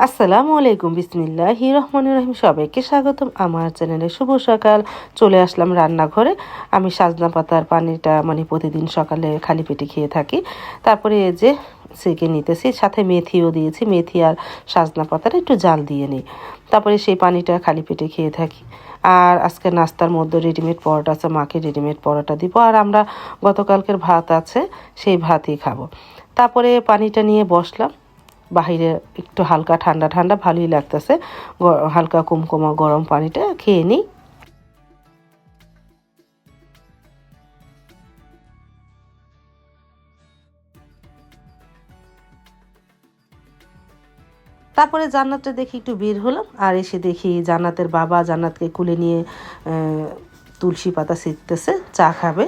আসসালামু আলাইকুম বিসমিল্লাহ রহমান রহিম। সবাইকে স্বাগতম আমার চ্যানেলে। শুভ সকাল। চলে আসলাম রান্নাঘরে। আমি সাজনা পাতার পানিটা মানে প্রতিদিন সকালে খালি পেটে খেয়ে থাকি। তারপরে যে সেকে নিতেছি, সাথে মেথিও দিয়েছি। মেথি আর সাজনা পাতাটা একটু জাল দিয়ে নিই। তারপরে সেই পানিটা খালি পেটে খেয়ে থাকি। আর আজকে নাস্তার মধ্যে রেডিমেড পরোটা আছে, মাকে রেডিমেড পরোটা দিব। আর আমরা গতকালকের ভাত আছে, সেই ভাতই খাব। তারপরে পানিটা নিয়ে বসলাম। বাহিরে একটু হালকা ঠান্ডা ঠান্ডা ভালোই লাগতেছে। হালকা কুমকুমা গরম পানিটা খেয়ে নিই। তারপরে জান্নাতটা দেখি একটু বের হলাম আর এসে দেখি জান্নাতের বাবা জান্নাতকে কুলে নিয়ে তুলসী পাতা ছিটতেছে, চা খাবে।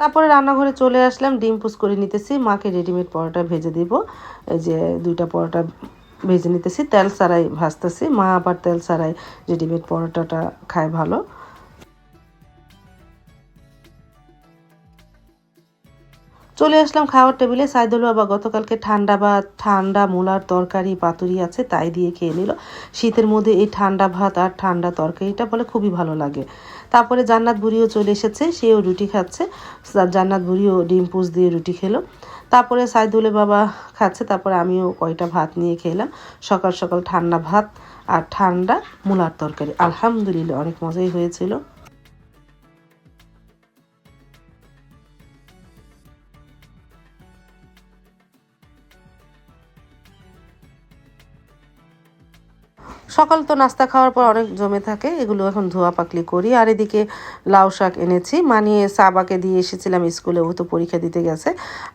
তারপরে রান্নাঘরে চলে আসলাম, ডিম পুস করে নিতেছি। মাকে রেডিমেড পরোটা ভেজে দিব। এই যে দুইটা পরোটা ভেজে নিতেছি। তেল সারাই ভাজতেছি। মা আবার তেল সারাই রেডিমেড পরোটাটা খায় ভালো। চলে আসলাম খাওয়ার টেবিলে। সাইদুল বাবা গতকালকে ঠান্ডা ভাত ঠান্ডা মূলার তরকারি পাতুরি আছে, তাই দিয়ে খেয়ে নিল। শীতের মধ্যে এই ঠান্ডা ভাত আর ঠান্ডা তরকারিটা বলে খুবই ভালো লাগে। তারপরে জান্নাত বুড়িও চলে এসেছে, সেও রুটি খাচ্ছে। জান্নাত বুড়িও ডিম পুষ দিয়ে রুটি খেলো। তারপরে সাইদুলে বাবা খাচ্ছে, তারপরে আমিও কয়টা ভাত নিয়ে খেলাম। সকাল সকাল ঠান্ডা ভাত আর ঠান্ডা মূলার তরকারি। আলহামদুলিল্লাহ, অনেক মজাই হয়েছিল। সকাল তো নাস্তা খাওয়ার পর অনেক জমে থাকে, এগুলো এখন ধোয়া পাকলি করি। আর এদিকে লাউ শাক এনেছি, মানিয়ে সাবাকে দিয়ে এসেছিলাম স্কুলে, ও তো পরীক্ষা দিতে গেছে।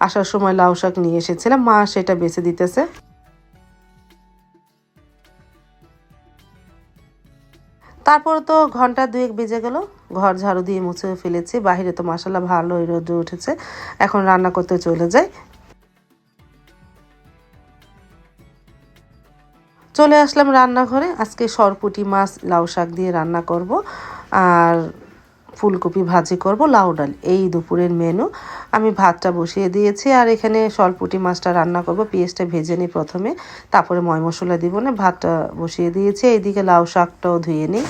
আসার সময় লাউ শাক নিয়ে এসেছিলাম, মা সেটা বেছে দিতেছে। তারপর তো ঘণ্টা দুয়েক বেজে গেল, ঘর ঝাড়ু দিয়ে মুছে ফেলেছি, বাহিরে তো মশলা ভালোই রোদ উঠেছে। এখন রান্না করতে চলে যাই চলে আসলাম রান্নাঘরে। আজকে সরপুটি মাছ, লাউ শাক দিয়ে রান্না করব আর ফুলকপি ভাজি করব, লাউ ডাল। এই দুপুরের মেনু। আমি ভাতটা বসিয়ে দিয়েছি আর এখানে সরপুটি মাছটা রান্না করব। পেঁয়াজটা ভেজে নিই প্রথমে। তারপরে ময় মশলা দিব না, ভাতটা বসিয়ে দিয়েছি। এইদিকে লাউ শাকটাও ধুয়ে নিই।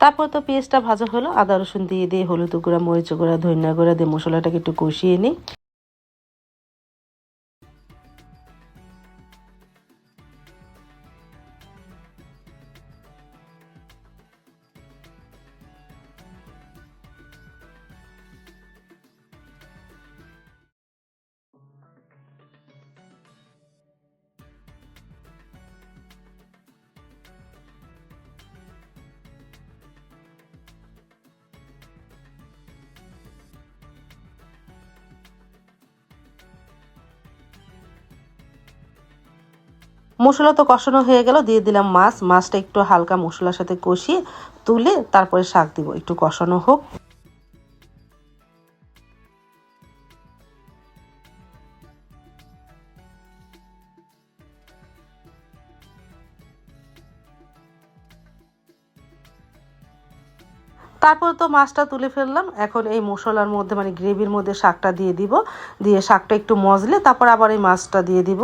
তারপর তো পেঁয়াজটা ভাজা হলো, আদা রসুন দিয়ে দিয়ে হলুদ গুঁড়া মরিচ গুঁড়া, ধনিয়া গুঁড়া দিয়ে মশলাটাকে একটু কষিয়ে নিই। মশলা তো কষানো হয়ে গেল, দিয়ে দিলাম মাছ। মাছটা একটু হালকা মশলার সাথে কষিয়ে তুলে তারপরে শাক দিব। একটু কষানো হোক। তারপর তো মাছটা তুলে ফেললাম। এখন এই মশলার মধ্যে মানে গ্রেভির মধ্যে শাকটা দিয়ে দিব। দিয়ে শাকটা একটু মজলে তারপর আবার এই মাছটা দিয়ে দিব।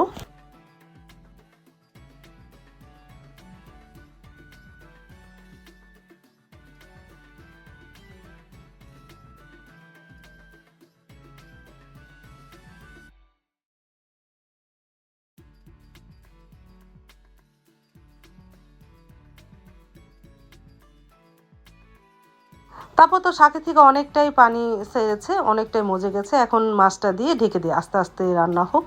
তারপর তো শাকে থেকে অনেকটাই পানি সেরেছে, অনেকটাই মজে গেছে। এখন মাছটা দিয়ে ঢেকে দিয়ে আস্তে আস্তে রান্না হোক।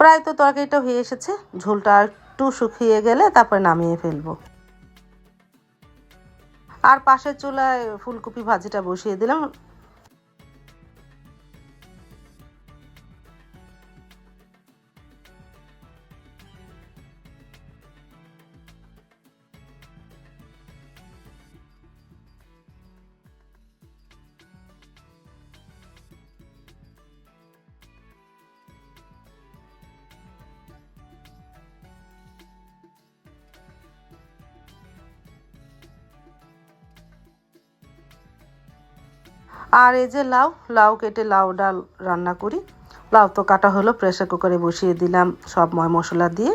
প্রায় তো তরকারিটা হয়ে এসেছে, ঝোলটা একটু শুকিয়ে গেলে তারপরে নামিয়ে ফেলব। আর পাশের চুলায় ফুলকপি ভাজিটা বসিয়ে দিলাম। আর এই যে লাউ লাউ কেটে লাউ ডাল রান্না করি। লাউ তো কাটা হলো প্রেসার কুকারে বসিয়ে দিলাম সব ময় মশলা দিয়ে।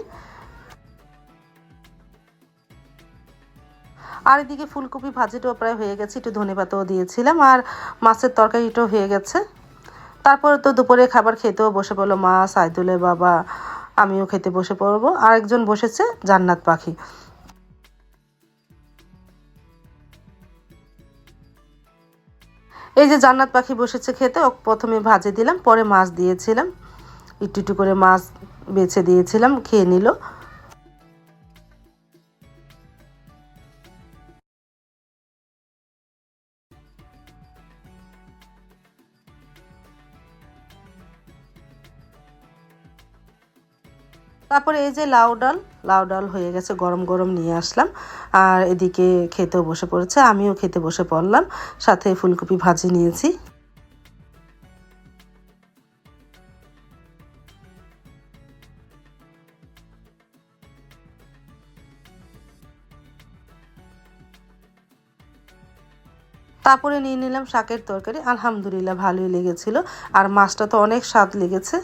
আর এদিকে ফুলকপি ভাজিটাও প্রায় হয়ে গেছে, একটু ধনে পাতাও দিয়েছিলাম, আর মাছের তরকারিটাও হয়ে গেছে। তারপরে তো দুপুরে খাবার খেতেও বসে পড়ল মা, সাইদুলের বাবা, আমিও খেতে বসে পড়ব। আরেকজন বসেছে, জান্নাত পাখি। এই যে জান্নাত পাখি বসেছে খেতে প্রথমে ভাজে দিলাম, পরে মাছ দিয়েছিলাম। একটু একটু করে মাছ বেছে দিয়েছিলাম, খেয়ে নিল। তারপরে এই যে লাউ ডাল লাউ ডাল হয়ে গেছে, গরম গরম নিয়ে আসলাম। আর এদিকে খেতেও বসে পড়েছে, আমিও খেতে বসে পড়লাম। সাথে ফুলকপি ভাজি নিয়েছি। তারপরে নিয়ে নিলাম শাকের তরকারি। আলহামদুলিল্লাহ, ভালোই লেগেছিল। আর মাছটা তো অনেক স্বাদ লেগেছে।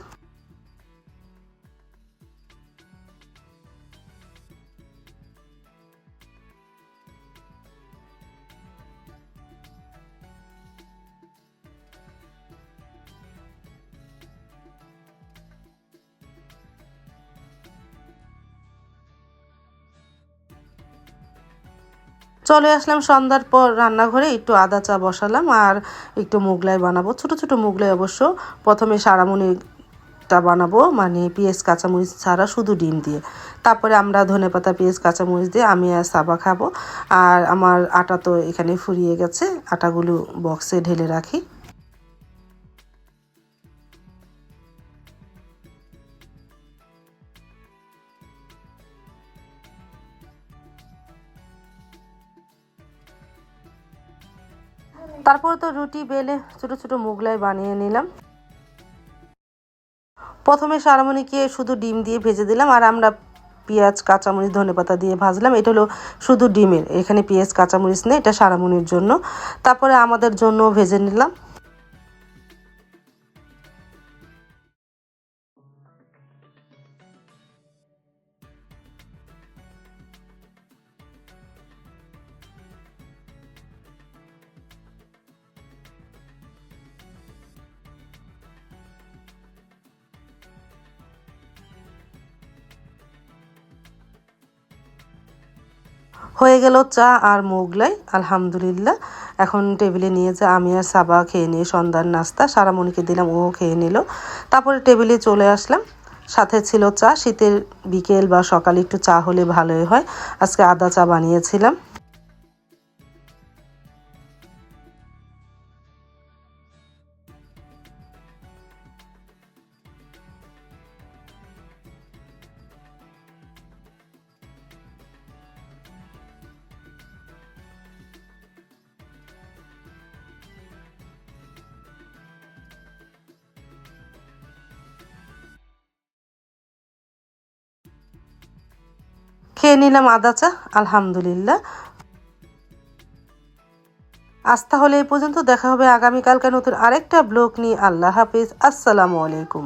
চলে আসলাম সন্ধ্যার পর রান্নাঘরে, একটু আদা চা বসালাম আর একটু মুগলাই বানাবো। ছোট ছোট মুগলাই অবশ্য প্রথমে সারামুনিটা বানাবো মানে পেঁয়াজ, কাঁচামরিচ ছাড়া শুধু ডিম দিয়ে। তারপরে আমরা ধনে পাতা, পেঁয়াজ, কাঁচামরিচ দিয়ে আমি আর সাবা খাব। আর আমার আটা তো এখানে ফুরিয়ে গেছে, আটাগুলো বক্সে ঢেলে রাখি। তারপরে তো রুটি, বেলে, ছোট ছোট মুগলাই বানিয়ে নিলাম। প্রথমে সারামণিকে শুধু ডিম দিয়ে ভেজে দিলাম, আর আমরা পেঁয়াজ, কাঁচামরিচ, ধনে পাতা দিয়ে ভাজলাম। এটা হলো শুধু ডিমের, এখানে পেঁয়াজ, কাঁচামরিচ নেই, এটা সারামণির জন্য। তারপরে আমাদের জন্য ভেজে নিলাম। হয়ে গেল চা আর মোগলাই, আলহামদুলিল্লাহ। এখন টেবিলে নিয়ে যা আমি আর সাবা খেয়ে নিয়ে সন্ধ্যার নাস্তা, সারামণিকে দিলাম, ও খেয়ে নিল। তারপরে টেবিলে চলে আসলাম। সাথে ছিল চা, শীতের বিকেল বা সকালে একটু চা হলে ভালোই হয়। আজকে আদা চা বানিয়েছিলাম। খেয়ে নিলাম আদা চা আলহামদুলিল্লাহ। আজ তাহলে এই পর্যন্ত দেখা হবে আগামীকালকে নতুন আরেকটা ব্লগ নিয়ে। আল্লাহ হাফিজ, আসসালামু আলাইকুম।